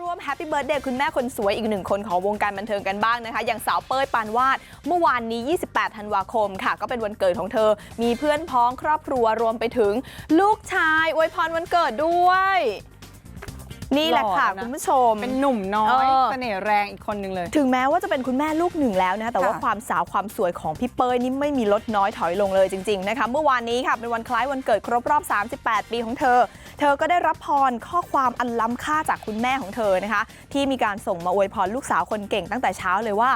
ร่วมแฮปปี้เบิร์ดเดย์คุณแม่คนสวยอีกหนึ่งคนของวงการบันเทิงกันบ้างนะคะ อย่างสาวเป้ยปานวาด เมื่อวานนี้ 28 ธันวาคมค่ะ ก็เป็นวันเกิดของเธอ มีเพื่อนพ้องครอบครัวรวมไปถึง ลูกชายอวยพรวันเกิดด้วยนี่แหละค่ะหล่อนะคุณผู้ชม เป็นหนุ่มน้อยเออเสน่ห์แรงอีกคนหนึ่งเลย ถึงแม้ว่าจะเป็นคุณแม่ลูกหนึ่งแล้วนะคะแต่ว่าค่ะความสาวความสวยของพี่เป้ยนี่ไม่มีลดน้อยถอยลงเลยจริง ๆ นะคะ เมื่อวานนี้ค่ะ เป็นวันคล้ายวันเกิดครบรอบ 38 ปีของเธอ เธอก็ได้รับพรข้อความอันล้ำค่าจากคุณแม่ของเธอนะคะ ที่มีการส่งมาอวยพรลูกสาวคนเก่งตั้งแต่เช้าเลยว่า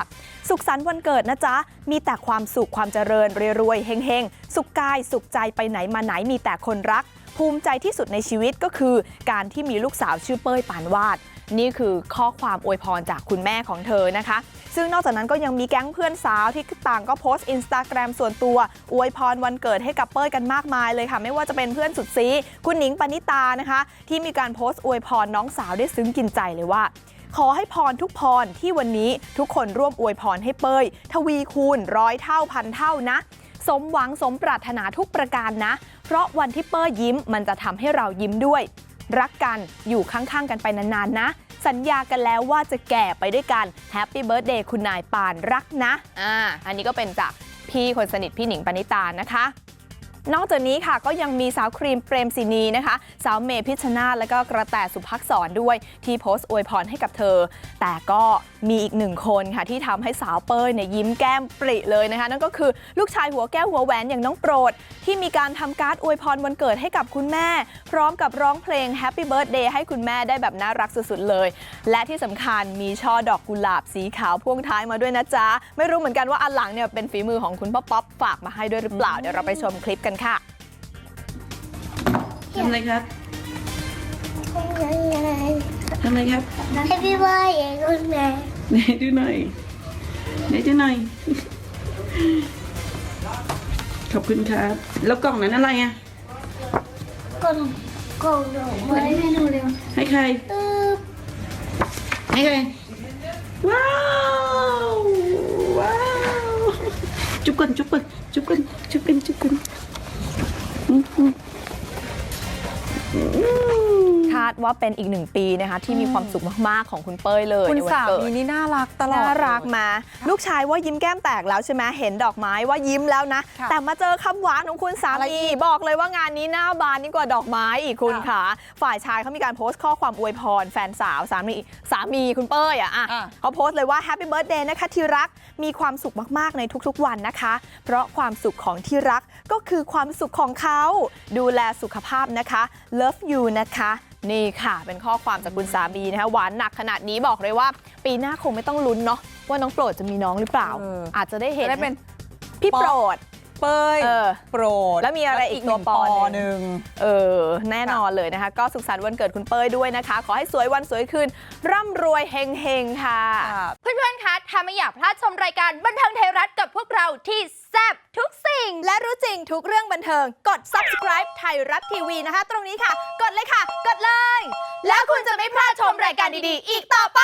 สุขสันต์วันเกิดนะจ๊ะ มีแต่ความสุขความเจริญรวยๆเฮงๆ สุขกายสุขใจไปไหนมาไหนมีแต่คนรัก ภูมิใจที่สุดในชีวิตก็คือ การที่มีลูกสาวชื่อเป้ยปานวาด นี่คือข้อความอวยพรจากคุณแม่ของเธอนะคะ ซึ่งนอกจากนั้นก็ยังมีแก๊งเพื่อนสาวที่ต่างก็โพสต์อินสตาแกรมส่วนตัว อวยพรวันเกิดให้กับเป้ยกันมากมายเลยค่ะ ไม่ว่าจะเป็นเพื่อนสุดซีคุณหนิงปณิตานะคะ ที่มีการโพสต์อวยพรน้องสาวได้ซึ้งกินใจเลยว่าขอให้พรทุกพรที่วันนี้ทุกคนร่วมอวยพรให้เป้ย ทวีคูณร้อยเท่าพันเท่านะ สมหวังสมปรารถนาทุกประการนะ เพราะวันที่เป้ยยิ้มมันจะทำให้เรายิ้มด้วย รักกันอยู่ข้างๆกันไปนานๆนะ สัญญากันแล้วว่าจะแก่ไปด้วยกันแฮปปี้เบิร์ดเดย์คุณนายปานรักนะอ่าอันนี้ก็เป็นจากพี่คนสนิทพี่หนิงปณิตานะคะ นอกจากนี้ค่ะก็ยังมีสาวครีมเปรมศินีนะคะ สาวเมพิชนาธและก็กระแตสุภักษรด้วยที่โพสต์อวยพรให้กับเธอ แต่ก็มีอีกหนึ่งคนค่ะที่ทำให้สาวเป้ยเนี่ยยิ้มแก้มปริเลยนะคะ นั่นก็คือลูกชายหัวแก้วหัวแหวนอย่างน้องโปรด ที่มีการทำการ์ดอวยพรวันเกิดให้กับคุณแม่ พร้อมกับร้องเพลง Happy Birthday ให้คุณแม่ได้แบบน่ารักสุดๆเลย และที่สำคัญมีช่อดอกกุหลาบสีขาวพ่วงท้ายมาด้วยนะจ๊ะไม่รู้เหมือนกันว่าอันหลังเนี่ยเป็นฝีมือของคุณพ่อป๊อปฝากมาให้ด้วยหรือเปล่าเดี๋ยวเราไปชมคลิปกันค่ะทำอะไรครับ ทำอะไรครับ Happy birthday คุณแม่ไหนดูหน่อยไหนดูหน่อย ขอบคุณครับ แล้วกล่องนั้นอะไรอะ กล่องกล่องดอกไม้ให้หนูเร็วให้ใครตึ๊บให้ใคร ว้าว ว้าว จุ๊บกันจุ๊บกันจุ๊บกัน อืมคาดว่าเป็นอีกหนึ่งปีนะคะที่มีความสุขมากๆของคุณเป้ยเลยคุณในวันสาเกิดมีนี่น่ารักตลอดน่ารักเลยมาลูกชายว่ายิ้มแก้มแตกแล้วใช่ไหมเห็นดอกไม้ว่ายิ้มแล้วนะค่ะแต่มาเจอคำหวานของคุณสาอะไรมีอีกบอกเลยว่างานนี้หน้าบานยิ่งกว่าดอกไม้อีกคุณค่ะค่ะฝ่ายชายเขามีการโพสต์ข้อความอวยพร แฟนสาวสามีสามีคุณเป้ยอะอะอะเขาโพสต์เลยว่า Happy Birthday นะคะที่รักมีความสุขมากๆในทุกๆวันนะคะ เพราะความสุขของที่รักก็คือความสุขของเขาดูแลสุขภาพนะคะ Love you นะคะ นี่ค่ะ เป็นข้อความจากคุณสามีนะคะหวานหนักขนาดนี้บอกเลยว่า ปีหน้าคงไม่ต้องลุ้นเนาะว่าน้องโปรดจะมีน้องหรือเปล่าเอออาจจะได้เห็นจะได้เป็นพี่โปรด เป้ยเออโปรดแล้วมีอะไรอีกตัวหนึ่งปอปอหนึ่งหนึ่งเออแน่นอนเลยนะคะ ก็สุขสันต์วันเกิดคุณเป้ยด้วยนะคะ ขอให้สวยวันสวยคืน ร่ำรวยเฮงๆค่ะ เพื่อนๆคะถ้าไม่อยากพลาดชมรายการบันเทิงไทยรัฐกับพวกเราที่แซ่บทุกสิ่ง และรู้จริงทุกเรื่องบันเทิง กด subscribe ไทยรัฐทีวีนะคะ ตรงนี้ค่ะ กดเลยค่ะ กดเลย แล้วคุณจะไม่พลาดชมรายการดีๆ อีกต่อไป